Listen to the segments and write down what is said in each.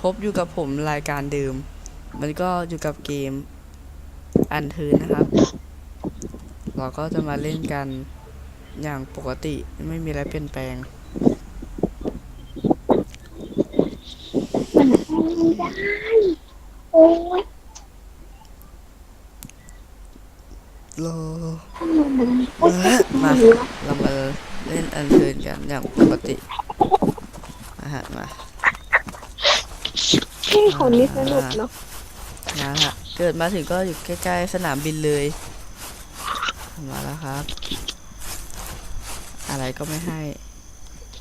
พบอยู่กับผมรายการเดิม มันก็อยู่กับเกมอันเทินนะครับ เราก็จะมาเล่นกันอย่างปกติไม่มีอะไรเปลี่ยนแปลง มันให้ไม่ได้ โอ้ยโลทำไมมันโอ๊ยมาเหลือเรามาเล่นอันเทินกันอย่างปกตินะฮะมา ที่คนนี้สนุกเนาะนะฮะเกิดมาถึงก็อยู่ใกล้ๆสนามบินเลย มาแล้วครับ อะไรก็ไม่ให้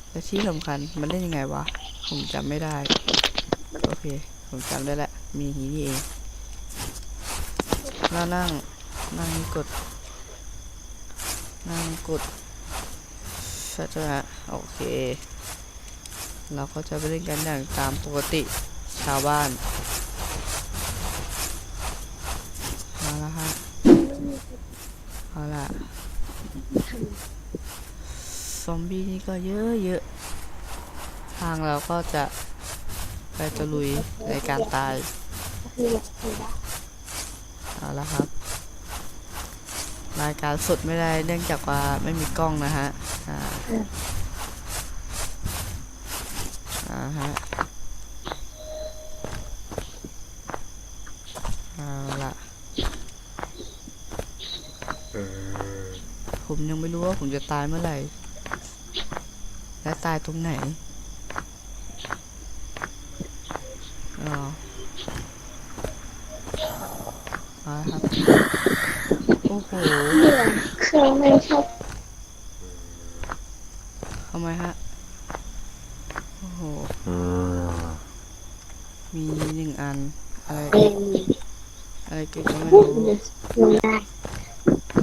และที่สำคัญมันเล่นยังไงวะ ผมจำไม่ได้ โอเค ผมจำได้แล้วมีอย่างนี้นี่เองนั่งนั่งนั่งกด นั่งกดใชัดนะโอเค เราก็จะไปเล่นกันอย่างตามปกติาวบ้านมาแล้วฮะเอาล่ะซอมบี้นี่ก็เยอะเยอะทางเราก็จะไปตะลุยในการตายเอาละครับรายการสดไม่ได้เนื่องจากว่าไม่มีกล้องนะฮะอ่าอ่าฮะ เอาละ ผมยังไม่รู้ว่าผมจะตายเมื่อไหร่ และตายตรงไหนอ๋อเอาละครับโอ้โหเบื่อเครื่องไม่ชอบทำไมฮะ โอ้โห มีหนึ่งอัน อะไรเป็นอะไรเก็บก็ไม่พูดรู้เลยลงได้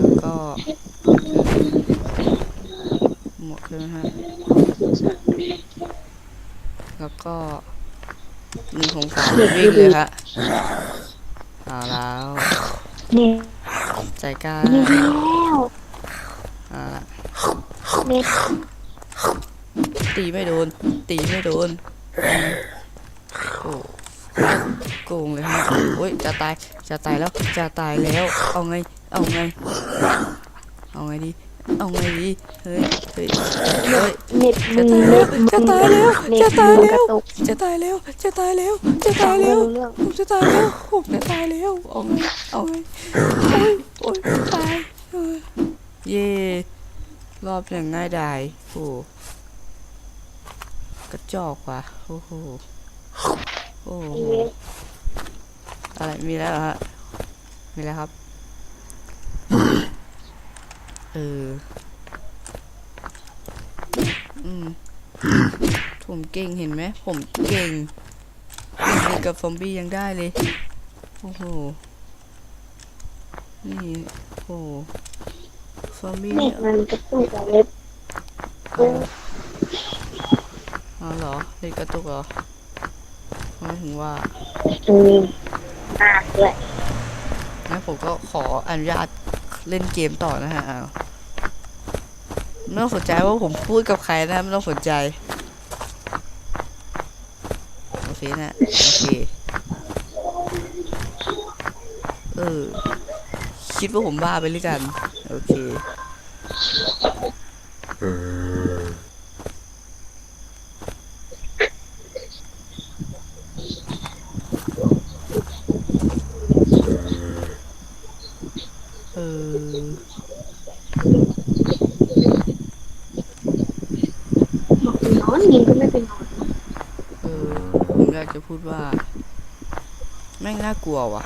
แล้วก็ หมดเลยนะฮะ แล้วก็หนึ่งของสามวิ่งเลยฮะเอาแล้วเนี่ยใจกล้านี่แล้วอ่าเนี่ยตีไม่โดน ตีไม่โดนโอ้โกงเลยฮะโอ้ยจะตาย จะตายแล้ว จะตายแล้ว เอาไง เอาไง เอาไงดี เอาไงดี เฮ้ย เฮ้ย เฮ้ย เน็ตมึงเน็ตมึงจะตายแล้วเน็ตจะตายมึงแล้วกระตุกจะตายแล้วจะตายแล้วจะตายไม่แล้วรู้เรื่องผมจะตายแล้วผมจะตายแล้วเอาไงเอาไงโอ้ยโอ้ยตายเออเย่รอบอย่างง่ายดายโอ้กระจอกว่ะโอ้โหโอ้โหอะไรมีแล้วเหรอฮะมีแล้วครับ เออ อืม ผมเก่งเห็นไหม ผมเก่งเล่นกับซอมบี้ยังได้เลย โอ้โห นี่ โอ้โหซอมบี้เน็เนี่ตยมันกระตุกอะเล็บเอออ๋อเหรอเล่นกระตุกเหรอหมายถึงว่าอืมอ่านด้วยงั้นผมก็ขออนุญาตเล่นเกมต่อนะฮะอ้าว ไม่ต้องสนใจว่าผมพูดกับใครนะไม่ต้องสนใจ โอเคนะ โอเค เออ คิดว่าผมบ้าไปหรือกัน โอเค เอออ บอกนอนยิงก็ไม่เป็นนอน เออ ผมอยากจะพูด ว่า แม่งน่ากลัวว่ะ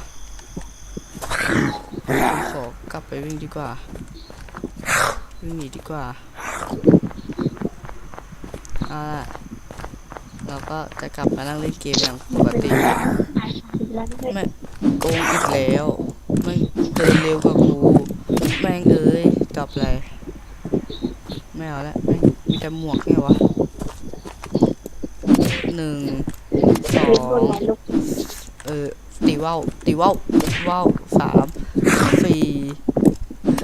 ขอกลับไปวิ่งดีกว่า วิ่งหนีดีกว่าเอาล่ะเราก็จะกลับมานั่งเล่นเกมอย่างปกติแล้วไม่โกงอีกแล้วแม่เดินเร็วกว่ากูแม่งเอ้ยจบเลยไม่เอาละแม่งมีแต่หมวกไงวะหนึ่งสอ เป็นบน ง ไหนลูก เออตี ว่าวตีว่าวว่าวสามสี่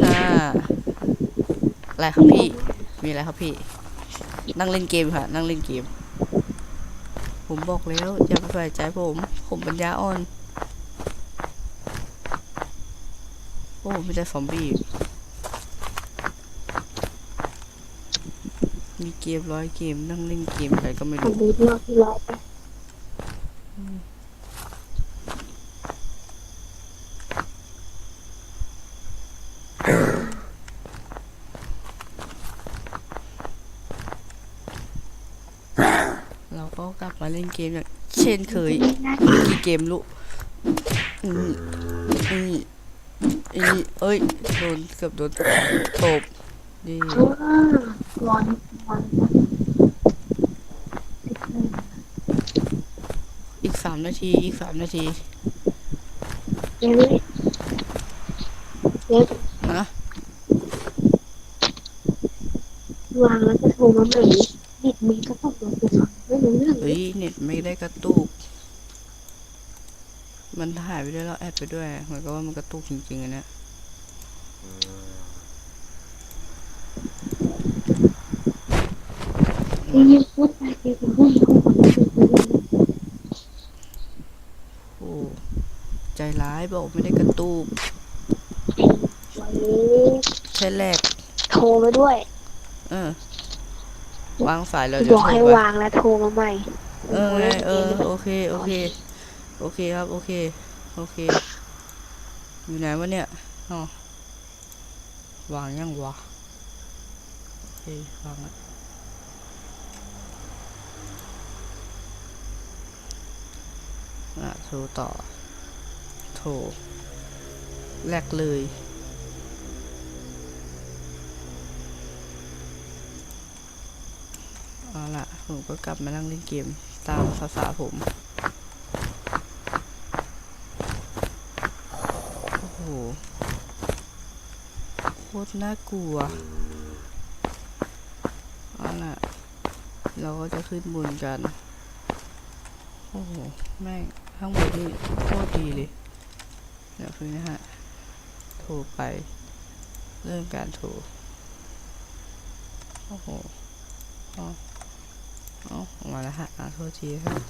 ห้าอะไรครับพี่ มีอะไรครับพี่ นั่งเล่นเกมค่ะ นั่งเล่นเกม ผมบอกแล้วอย่าไปใส่ใจผม ผมปัญญาอ่อน โอ้ไม่ได้ซอมบี้มีเกมร้อยเกมนั่งเล่นเกมอะไรก็ไม่รู้ ดีรอบที่ร้อยไป เราก็กลับ มาเล่นเกมอย่างเช่นเคยกี่เกมลูกอืมอืมอีเอ้ยโดนเกือบโดนตบนี่เพราะว่าก่อนก่อนอีกสามนาทีอีกสามนาทียังไม่เล็กนะวางแล้วก็โทรมาใหม่นิดมีก็ต้องลงไปฟัง ไม่รู้เรื่องเลเฮ้ยยเน็ตไม่ได้กระตุก มันถ่ายไปด้วยแล้วแอดไปด้วยเหมือนกับว่ามันกระตุกจริงๆอันเนี้ยนี่ยังพูดไปเกี่ยวกับเรื่องของคนอื่นเลยโอ้ใจร้ายบอกไม่ได้กระตุกวันนี้ใช่แรกโทรมาด้วย เออ วางสายเราจะบอกโทรให้ไปวางแล้วโทรมาใหม่เออไงเออโอเคโอเค โอเคครับโอเค โอเค อยู่ไหนวะเนี่ยอ๋อวางยังวะโอเควางละอะโทรต่อ โทรแลกเลย เอาละผมก็กลับมานั่งเล่นเกมตามภาษาผม โอ้โห โคตรน่ากลัว เอาละเราก็จะขึ้นบนกัน โอ้โห แม่งข้างบนนี่โคตรดีเลย เดี๋ยวพึ่งนะฮะ โทรไป เริ่มการโทร โอ้โหอ๋อ เอาออกมาแล้วฮะอ่าโทษทีครับ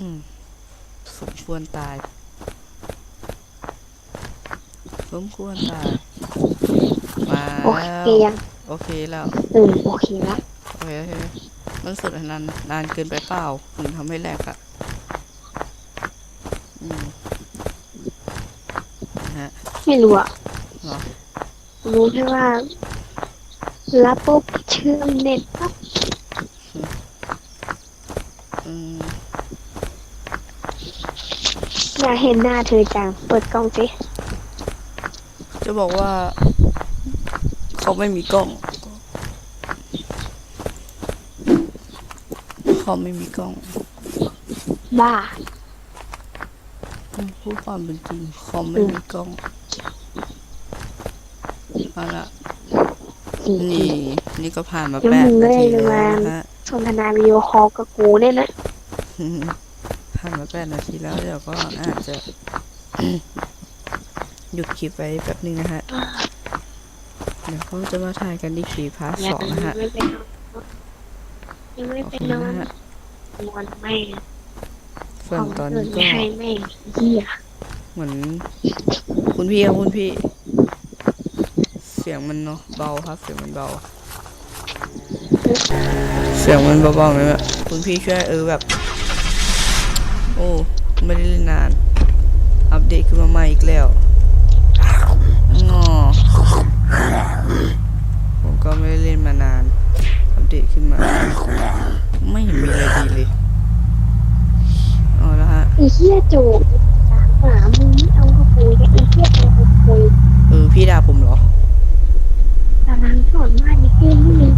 อืมสมควรตาย สมควรตาย มาโอแล้เควยัง โอเคแล้วเออโอเคละโอเคโอเคมันสุดนานนานเกินไปเปล่าถึงทำให้แหลกอะอืมนะฮะไม่รู้อะเหรอ รู้แค่ว่ารับปุ๊บเชื่อมเน็ตปั๊บ อืมอยากเห็นหน้าเธอจัง เปิดกล้องสิ จะบอกว่า เขาไม่มีกล้อง เขาไม่มีกล้อง บ้าอืมพูดความเป็นจริงเขาไม่มีกล้องเอาละจริงนี่ นี่ก็ผ่านมาแล้วแปดมึงนาทีได้แล้วมานะฮะ สนทนาวิดีโอคอลกับกูเนี่ยนะอืมผ่านมาแปดนาทีแล้วเดี๋ยวก็อาจจะ หยุดคลิปไว้แป๊บนึงนะฮะ เดี๋ยวเขาจะมาถ่ายกันอีกทีพาร์ทยัสองนะฮะไม่ไปนอนยังไม่โอไปเคนอนนะฮะนอนแม่งส่วนตอนนี้ขงก็เธไม่ให้แม่งเหี้ยเหมือน คุณพี่ครับคุณพี่ เสียงมันเนาะเบาครับ เสียงมันเบา เสียงมันเบาๆหน่อยแบบคุณพี่ช่วยเออแบบ โอ้ไม่ได้เล่นนาน อัปเดตขึ้นมาใหม่อีกแล้วงอผมก็ไม่ได้เล่นมานาน อัปเดตขึ้นมา ไม่มีอะไรดีเลยเอาละฮะอีเหี้ยจูบสามหมามึงไม่เอากระปุยกอีเหี้ยเอากระปุยเออพี่ด่าผมเหรอตารางสอนมากดิเกมไม่มี